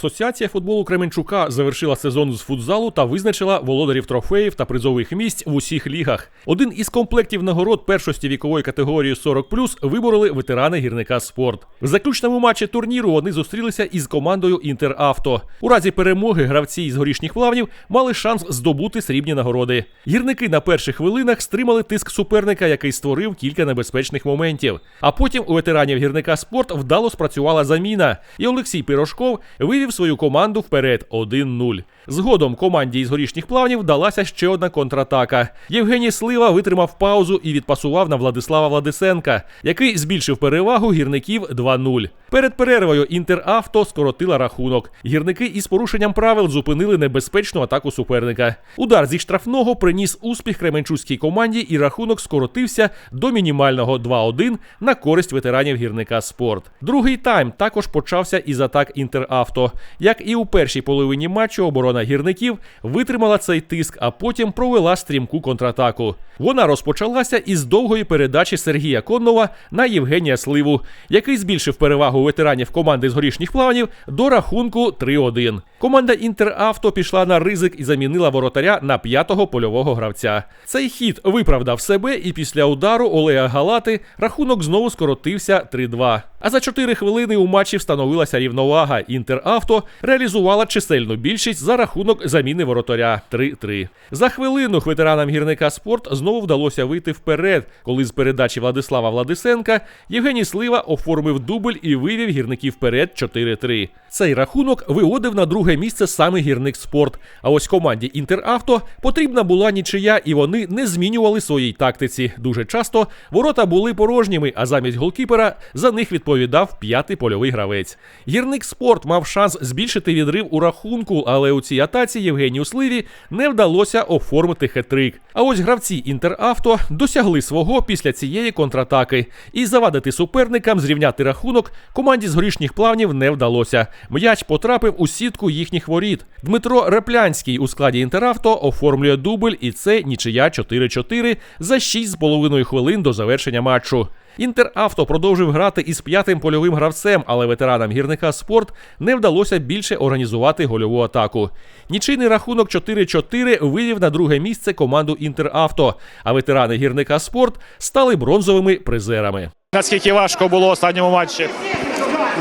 Асоціація футболу Кременчука завершила сезон з футзалу та визначила володарів трофеїв та призових місць в усіх лігах. Один із комплектів нагород першості вікової категорії 40+, вибороли ветерани гірника спорт. В заключному матчі турніру вони зустрілися із командою Інтеравто. У разі перемоги гравці із горішніх плавнів мали шанс здобути срібні нагороди. Гірники на перших хвилинах стримали тиск суперника, який створив кілька небезпечних моментів. А потім у ветеранів гірника спорт вдало спрацювала заміна, і Олексій Пирожков вивів свою команду вперед 1-0. Згодом команді із горішніх плавнів вдалася ще одна контратака. Євгеній Слива витримав паузу і відпасував на Владислава Владисенка, який збільшив перевагу гірників 2-0. Перед перервою Інтеравто скоротила рахунок. Гірники із порушенням правил зупинили небезпечну атаку суперника. Удар зі штрафного приніс успіх кременчуцькій команді, і рахунок скоротився до мінімального 2-1 на користь ветеранів гірника спорт. Другий тайм також почався із атак Інтеравто. Як і у першій половині матчу, оборона гірників витримала цей тиск, а потім провела стрімку контратаку. Вона розпочалася із довгої передачі Сергія Коннова на Євгенія Сливу, який збільшив перевагу ветеранів команди з горішніх плавнів до рахунку 3-1. Команда Інтеравто пішла на ризик і замінила воротаря на п'ятого польового гравця. Цей хід виправдав себе, і після удару Олега Галати рахунок знову скоротився 3-2. А за 4 хвилини у матчі встановилася рівновага. Інтеравто реалізувала чисельну більшість за рахунок заміни воротаря 3-3. За хвилину ветеранам гірника спорт знову вдалося вийти вперед, коли з передачі Владислава Владисенка Євгеній Слива оформив дубль і вивів гірників вперед 4-3. Цей рахунок виводив на друге місце саме гірник спорт. А ось команді Інтеравто потрібна була нічия, і вони не змінювали своїй тактиці. Дуже часто ворота були порожніми, а замість голкіпера за них відповідав п'ятий польовий гравець. Гірник спорт мав шанс збільшити відрив у рахунку, але у цій атаці Євгенію Сливі не вдалося оформити хет-трик. А ось гравці Інтеравто досягли свого після цієї контратаки, і завадити суперникам зрівняти рахунок команді з горішніх плавнів не вдалося. М'яч потрапив у сітку їхніх воріт. Дмитро Реплянський у складі Інтеравто оформлює дубль, і це нічия 4-4 за 6,5 хвилин до завершення матчу. Інтеравто продовжив грати із п'ятим польовим гравцем, але ветеранам гірника спорт не вдалося більше організувати гольову атаку. Нічийний рахунок 4-4 вивів на друге місце команду Інтеравто, а ветерани гірника спорт стали бронзовими призерами. Наскільки важко було останньому матчі?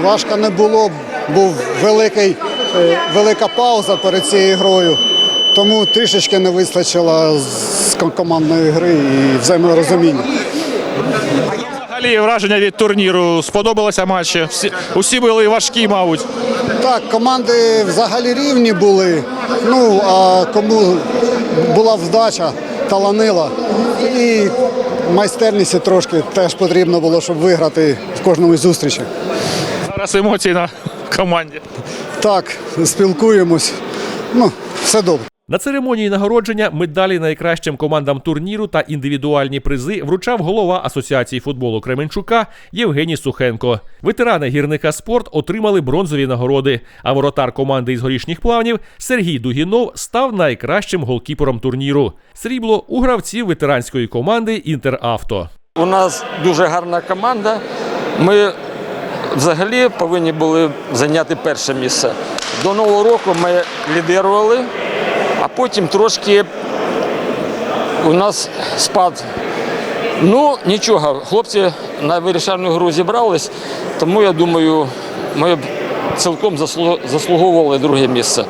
Важко не було, був великий, е, велика пауза перед цією грою, тому трішечки не вистачило з командної гри і взаєморозуміння. Взагалі враження від турніру сподобалося матчі. Всі, усі були важкі, мабуть. Так, команди взагалі рівні були. Ну а кому була вдача, таланила. І майстерність трошки теж потрібно було, щоб виграти в кожному зустрічі. Зараз емоції на команді. Так, спілкуємось. Ну, все добре. На церемонії нагородження медалі найкращим командам турніру та індивідуальні призи вручав голова Асоціації футболу Кременчука Євгеній Сухенко. Ветерани гірника спорт отримали бронзові нагороди. А воротар команди із горішніх плавнів Сергій Дугінов став найкращим голкіпером турніру. Срібло у гравців ветеранської команди Інтеравто. У нас дуже гарна команда. Ми взагалі повинні були зайняти перше місце. До Нового року ми лідирували, а потім трошки у нас спад. Ну, нічого, хлопці на вирішальну гру зібрались, тому я думаю, ми цілком заслуговували друге місце.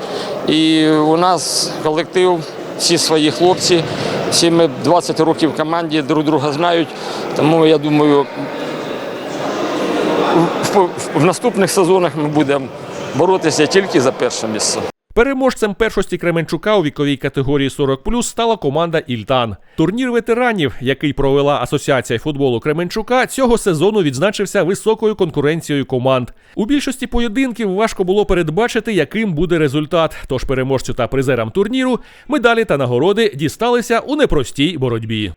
І у нас колектив, всі свої хлопці, всі ми 20 років в команді, друг друга знають. Тому я думаю, в наступних сезонах ми будемо боротися тільки за перше місце. Переможцем першості Кременчука у віковій категорії 40+, стала команда Ільтан. Турнір ветеранів, який провела Асоціація футболу Кременчука, цього сезону відзначився високою конкуренцією команд. У більшості поєдинків важко було передбачити, яким буде результат. Тож переможцю та призерам турніру медалі та нагороди дісталися у непростій боротьбі.